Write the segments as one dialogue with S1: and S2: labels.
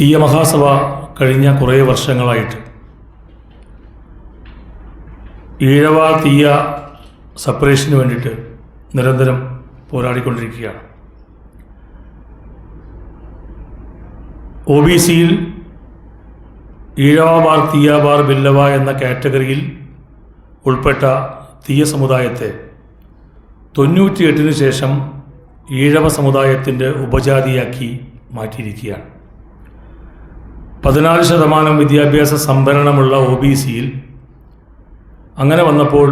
S1: തീയ മഹാസഭ കഴിഞ്ഞ കുറേ വർഷങ്ങളായിട്ട്. ഈഴവ തീയ സെപ്പറേഷന് വേണ്ടിയിട്ട് നിരന്തരം പോരാടിക്കൊണ്ടിരിക്കുകയാണ്. ഒ ബി സിയിൽ ഈഴവ ബാർ തീയ ബാർ ബില്ലവ എന്ന കാറ്റഗറിയിൽ ഉൾപ്പെട്ട തീയ സമുദായത്തെ തൊണ്ണൂറ്റിയെട്ടിന് ശേഷം ഈഴവ സമുദായത്തിന്റെ ഉപജാതിയാക്കി മാറ്റിയിരിക്കുകയാണ്. പതിനാല് ശതമാനം വിദ്യാഭ്യാസ സംഭരണമുള്ള ഒ ബി സിയിൽ അങ്ങനെ വന്നപ്പോൾ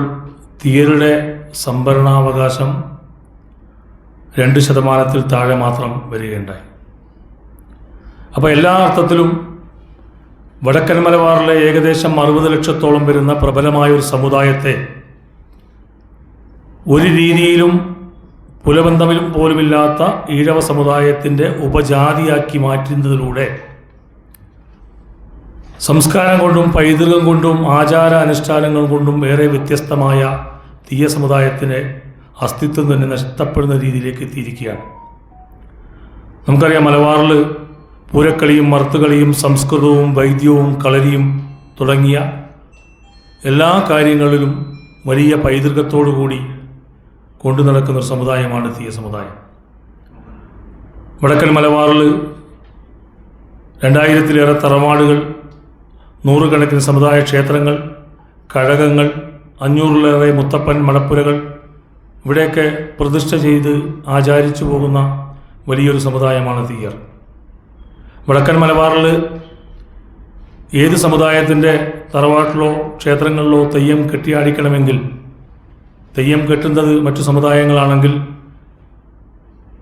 S1: തീയരുടെ സംഭരണാവകാശം രണ്ട് ശതമാനത്തിൽ താഴെ മാത്രം വരികയുണ്ടായി. അപ്പോൾ എല്ലാ അർത്ഥത്തിലും വടക്കൻ മലബാറിലെ ഏകദേശം അറുപത് ലക്ഷത്തോളം വരുന്ന പ്രബലമായ ഒരു സമുദായത്തെ ഒരു രീതിയിലും പുലബന്ധമിലും പോലുമില്ലാത്ത ഈഴവ സമുദായത്തിന്റെ ഉപജാതിയാക്കി മാറ്റുന്നതിലൂടെ സംസ്കാരം കൊണ്ടും പൈതൃകം കൊണ്ടും ആചാര അനുഷ്ഠാനങ്ങൾ കൊണ്ടും ഏറെ വ്യത്യസ്തമായ തീയ സമുദായത്തിന് അസ്തിത്വം തന്നെ നഷ്ടപ്പെടുന്ന രീതിയിലേക്ക് എത്തിയിരിക്കുകയാണ്. നമുക്കറിയാം മലബാറിൽ പൂരക്കളിയും മർത്തുകളിയും സംസ്കൃതവും വൈദ്യവും കളരിയും തുടങ്ങിയ എല്ലാ കാര്യങ്ങളിലും വലിയ പൈതൃകത്തോടു കൂടി കൊണ്ടു നടക്കുന്ന ഒരു സമുദായമാണ് തീയ സമുദായം. വടക്കൻ മലബാറിൽ രണ്ടായിരത്തിലേറെ തറവാടുകൾ നൂറുകണക്കിന് സമുദായ ക്ഷേത്രങ്ങൾ കഴകങ്ങൾ അഞ്ഞൂറിലേറെ മുത്തപ്പൻ മടപ്പുരകൾ ഇവിടെയൊക്കെ പ്രതിഷ്ഠ ചെയ്ത് ആചാരിച്ചു പോകുന്ന വലിയൊരു സമുദായമാണ് തീയർ. വടക്കൻ മലബാറിൽ ഏത് സമുദായത്തിന്റെ തറവാട്ടിലോ ക്ഷേത്രങ്ങളിലോ തെയ്യം കെട്ടിയാടിക്കണമെങ്കിൽ തെയ്യം കെട്ടുന്നത് മറ്റു സമുദായങ്ങളാണെങ്കിൽ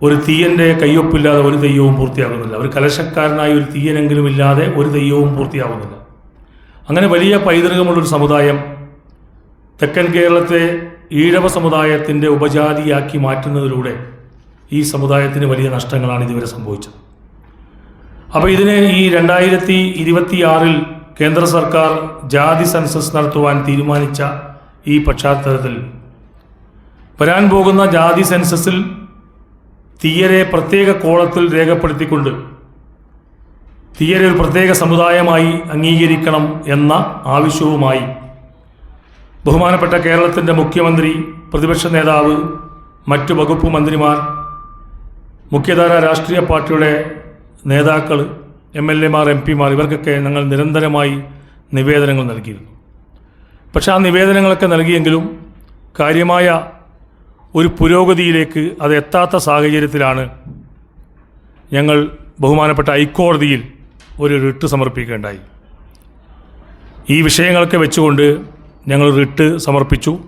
S1: ഒരു തീയന്റെ കയ്യൊപ്പില്ലാതെ ഒരു തെയ്യവും പൂർത്തിയാകുന്നില്ല. ഒരു കലശക്കാരനായ ഒരു തീയനെങ്കിലും ഇല്ലാതെ ഒരു തെയ്യവും പൂർത്തിയാകുന്നില്ല. അങ്ങനെ വലിയ പൈതൃകമുള്ളൊരു സമുദായം തെക്കൻ കേരളത്തെ ഈഴവ സമുദായത്തിന്റെ ഉപജാതിയാക്കി മാറ്റുന്നതിലൂടെ ഈ സമുദായത്തിന് വലിയ നഷ്ടങ്ങളാണ് ഇതുവരെ സംഭവിച്ചത്. അപ്പോൾ ഇതിനെ ഈ രണ്ടായിരത്തി ഇരുപത്തിയാറിൽ കേന്ദ്ര സർക്കാർ ജാതി സെൻസസ് നടത്തുവാൻ തീരുമാനിച്ച ഈ പശ്ചാത്തലത്തിൽ വരാൻ പോകുന്ന ജാതി സെൻസസിൽ തീയരെ പ്രത്യേക കോളത്തിൽ രേഖപ്പെടുത്തിക്കൊണ്ട് തീയരെ ഒരു പ്രത്യേക സമുദായമായി അംഗീകരിക്കണം എന്ന ആവശ്യവുമായി ബഹുമാനപ്പെട്ട കേരളത്തിന്റെ മുഖ്യമന്ത്രി പ്രതിപക്ഷ നേതാവ് മറ്റു വകുപ്പ് മന്ത്രിമാർ മുഖ്യധാര രാഷ്ട്രീയ പാർട്ടിയുടെ നേതാക്കൾ എം എൽ എമാർ എം പിമാർ ഇവർക്കൊക്കെ ഞങ്ങൾ നിരന്തരമായി നിവേദനങ്ങൾ നൽകിയിരുന്നു. പക്ഷെ ആ നിവേദനങ്ങളൊക്കെ നൽകിയെങ്കിലും കാര്യമായ ഒരു പുരോഗതിയിലേക്ക് അത് എത്താത്ത സാഹചര്യത്തിലാണ് ഞങ്ങൾ ബഹുമാനപ്പെട്ട ഹൈക്കോടതിയിൽ ഒരു റിട്ട് സമർപ്പിക്കേണ്ടായി. ഈ വിഷയങ്ങളൊക്കെ വെച്ചുകൊണ്ട് ഞങ്ങൾ റിട്ട് സമർപ്പിച്ചു.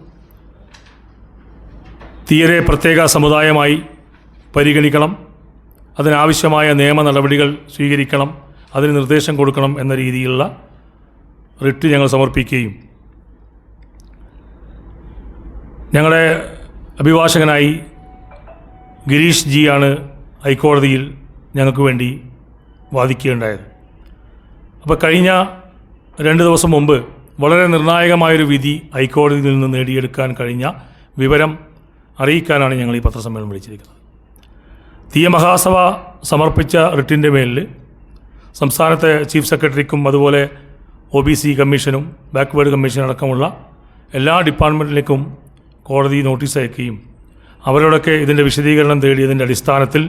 S1: തീരെ പ്രത്യേക സമുദായമായി പരിഗണിക്കണം. അതിനാവശ്യമായ നിയമ നടപടികൾ സ്വീകരിക്കണം. അതിന് നിർദ്ദേശം കൊടുക്കണം എന്ന രീതിയിലുള്ള റിട്ട് ഞങ്ങൾ സമർപ്പിക്കുകയും. ഞങ്ങളുടെ അഭിഭാഷകനായി ഗിരീഷ് ജിയാണ് ഹൈക്കോടതിയിൽ ഞങ്ങൾക്ക് വേണ്ടി വാദിക്കുകയുണ്ടായത്. അപ്പോൾ കഴിഞ്ഞ രണ്ട് ദിവസം മുമ്പ് വളരെ നിർണായകമായൊരു വിധി ഹൈക്കോടതിയിൽ നിന്ന് നേടിയെടുക്കാൻ കഴിഞ്ഞ വിവരം അറിയിക്കാനാണ് ഞങ്ങൾ ഈ പത്രസമ്മേളനം വിളിച്ചിരിക്കുന്നത്. തീയ മഹാസഭ സമർപ്പിച്ച റിട്ടിന്റെ മേലിൽ സംസ്ഥാനത്തെ ചീഫ് സെക്രട്ടറിക്കും അതുപോലെ ഒ ബി സി കമ്മീഷനും ബാക്ക്വേഡ് കമ്മീഷൻ അടക്കമുള്ള എല്ലാ ഡിപ്പാർട്ട്മെന്റിലേക്കും കോടതി നോട്ടീസ് അയക്കുകയും അവരോടൊക്കെ ഇതിന്റെ വിശദീകരണം തേടിയതിന്റെ അടിസ്ഥാനത്തിൽ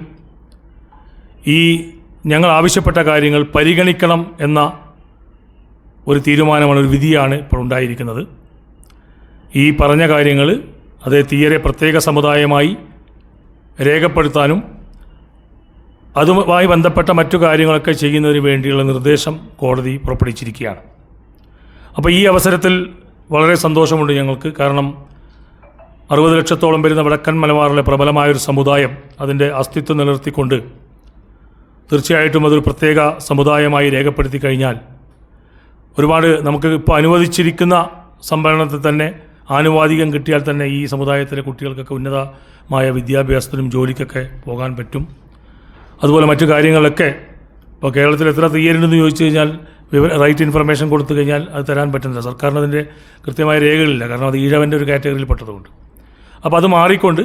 S1: ഈ ഞങ്ങൾ ആവശ്യപ്പെട്ട കാര്യങ്ങൾ പരിഗണിക്കണം എന്ന ഒരു തീരുമാനമാണ് ഒരു വിധിയാണ് ഇപ്പോൾ ഉണ്ടായിരിക്കുന്നത്. ഈ പറഞ്ഞ കാര്യങ്ങൾ അതേ തീയരെ പ്രത്യേക സമുദായമായി രേഖപ്പെടുത്താനും അതുമായി ബന്ധപ്പെട്ട മറ്റു കാര്യങ്ങളൊക്കെ ചെയ്യുന്നതിന് വേണ്ടിയുള്ള നിർദ്ദേശം കോടതി പുറപ്പെടുവിച്ചിരിക്കുകയാണ്. അപ്പോൾ ഈ അവസരത്തിൽ വളരെ സന്തോഷമുണ്ട് ഞങ്ങൾക്ക്. കാരണം അറുപത് ലക്ഷത്തോളം വരുന്ന വടക്കൻ മലബാറിലെ പ്രബലമായൊരു സമുദായം അതിന്റെ അസ്തിത്വം നിലനിർത്തിക്കൊണ്ട് തീർച്ചയായിട്ടും അതൊരു പ്രത്യേക സമുദായമായി രേഖപ്പെടുത്തി കഴിഞ്ഞാൽ ഒരുപാട് നമുക്ക് ഇപ്പോൾ അനുവദിച്ചിരിക്കുന്ന സംഭരണത്തിൽ തന്നെ ആനുവാദികം കിട്ടിയാൽ തന്നെ ഈ സമുദായത്തിലെ കുട്ടികൾക്കൊക്കെ ഉന്നതമായ വിദ്യാഭ്യാസത്തിനും ജോലിക്കൊക്കെ പോകാൻ പറ്റും. അതുപോലെ മറ്റു കാര്യങ്ങളൊക്കെ ഇപ്പോൾ കേരളത്തിൽ എത്ര തീയലുണ്ടെന്ന് ചോദിച്ചു കഴിഞ്ഞാൽ വിവര റൈറ്റ് ഇൻഫർമേഷൻ കൊടുത്തു കഴിഞ്ഞാൽ അത് തരാൻ പറ്റുന്നില്ല. സർക്കാരിന് അതിന്റെ കൃത്യമായ രേഖകളില്ല. കാരണം അത് ഈഴവന്റെ ഒരു കാറ്റഗറിയിൽ പെട്ടതുകൊണ്ട് അപ്പോൾ അത് മാറിക്കൊണ്ട്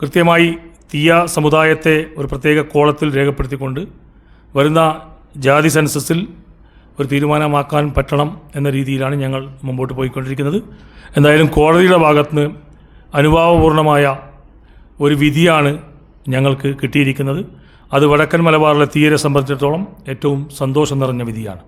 S1: കൃത്യമായി തീയ സമുദായത്തെ ഒരു പ്രത്യേക കോളത്തിൽ രേഖപ്പെടുത്തിക്കൊണ്ട് വരുന്ന ജാതി സെൻസസിൽ ഒരു തീരുമാനമാക്കാൻ പറ്റണം എന്ന രീതിയിലാണ് ഞങ്ങൾ മുമ്പോട്ട് പോയിക്കൊണ്ടിരിക്കുന്നത്. എന്തായാലും കോടതിയുടെ ഭാഗത്തുനിന്ന് അനുഭാവപൂർണമായ ഒരു വിധിയാണ് ഞങ്ങൾക്ക് കിട്ടിയിരിക്കുന്നത്. അത് വടക്കൻ മലബാറിലെ തീരെ സംബന്ധിച്ചിടത്തോളം ഏറ്റവും സന്തോഷം നിറഞ്ഞ വിധിയാണ്.